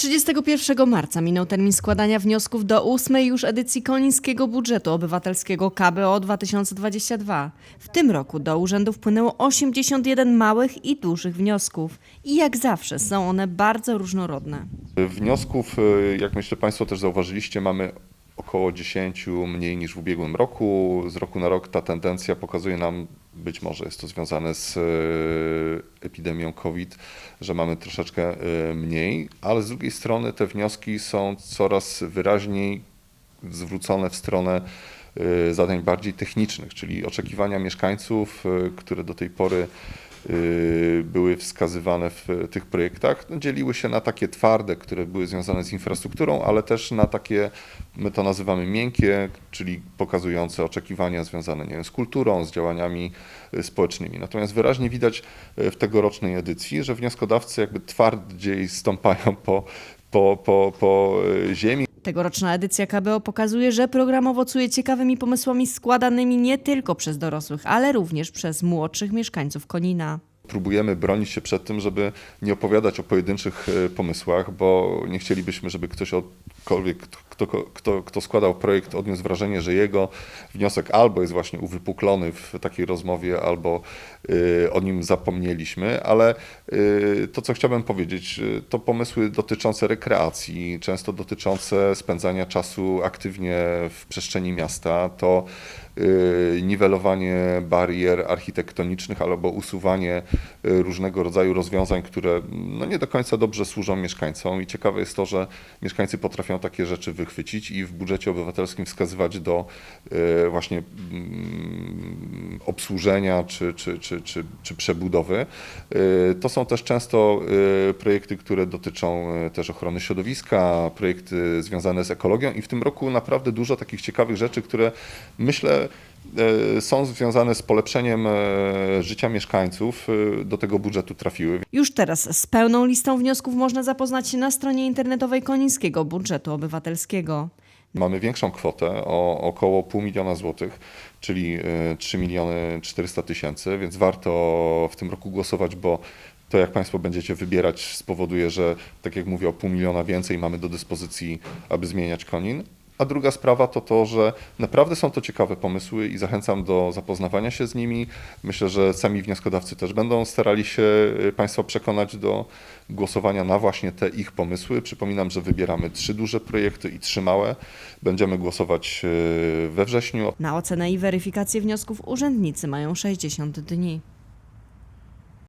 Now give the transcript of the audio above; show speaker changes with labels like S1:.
S1: 31 marca minął termin składania wniosków do ósmej już edycji Konińskiego Budżetu Obywatelskiego KBO 2022. W tym roku do urzędu wpłynęło 81 małych i dużych wniosków. I jak zawsze są one bardzo różnorodne.
S2: Wniosków, y, jak myślę Państwo też zauważyliście, mamy około 10 mniej niż w ubiegłym roku. Z roku na rok ta tendencja pokazuje nam, być może jest to związane z y, epidemią COVID, że mamy troszeczkę y, mniej, ale z drugiej strony te wnioski są coraz wyraźniej zwrócone w stronę y, zadań bardziej technicznych, czyli oczekiwania mieszkańców, które do tej pory były wskazywane w tych projektach, no, dzieliły się na takie twarde, które były związane z infrastrukturą, ale też na takie, my to nazywamy miękkie, czyli pokazujące oczekiwania związane nie wiem, z kulturą, z działaniami y, społecznymi. Natomiast wyraźnie widać y, w tegorocznej edycji, że wnioskodawcy jakby twardziej stąpają po, po, po, po y, ziemi,
S1: Tegoroczna edycja KBO pokazuje, że program owocuje ciekawymi pomysłami składanymi nie tylko przez dorosłych, ale również przez młodszych mieszkańców Konina.
S2: próbujemy bronić się przed tym, żeby nie opowiadać o pojedynczych e, pomysłach, bo nie chcielibyśmy, żeby ktoś odkolwiek, kto, kto, kto składał projekt, odniósł wrażenie, że jego wniosek albo jest właśnie uwypuklony w takiej rozmowie, albo y, o nim zapomnieliśmy, ale y, to, co chciałbym powiedzieć, y, to pomysły dotyczące rekreacji, często dotyczące spędzania czasu aktywnie w przestrzeni miasta, to niwelowanie barier architektonicznych albo usuwanie różnego rodzaju rozwiązań, które no, nie do końca dobrze służą mieszkańcom. I ciekawe jest to, że mieszkańcy potrafią takie rzeczy wychwycić i w budżecie obywatelskim wskazywać do y, właśnie mm, obsłużenia czy, czy, czy, czy, czy przebudowy. Y, To są też często y, projekty, które dotyczą też ochrony środowiska, projekty związane z ekologią i w tym roku naprawdę dużo takich ciekawych rzeczy, które myślę e, są związane z polepszeniem e, życia mieszkańców, e, do tego budżetu trafiły.
S1: Już teraz z pełną listą wniosków można zapoznać się na stronie internetowej Konińskiego Budżetu Obywatelskiego.
S2: Mamy większą kwotę o około pół miliona złotych, czyli e, 3 miliony 400 tysięcy, więc warto w tym roku głosować, bo to jak Państwo będziecie wybierać spowoduje, że tak jak mówię o pół miliona więcej mamy do dyspozycji, aby zmieniać konin. A druga sprawa to to, że naprawdę są to ciekawe pomysły i zachęcam do zapoznawania się z nimi. Myślę, że sami wnioskodawcy też będą starali się y, Państwa przekonać do głosowania na właśnie te ich pomysły. Przypominam, że wybieramy trzy duże projekty i trzy małe. Będziemy głosować y, we wrześniu.
S1: Na ocenę i weryfikację wniosków urzędnicy mają 60 dni.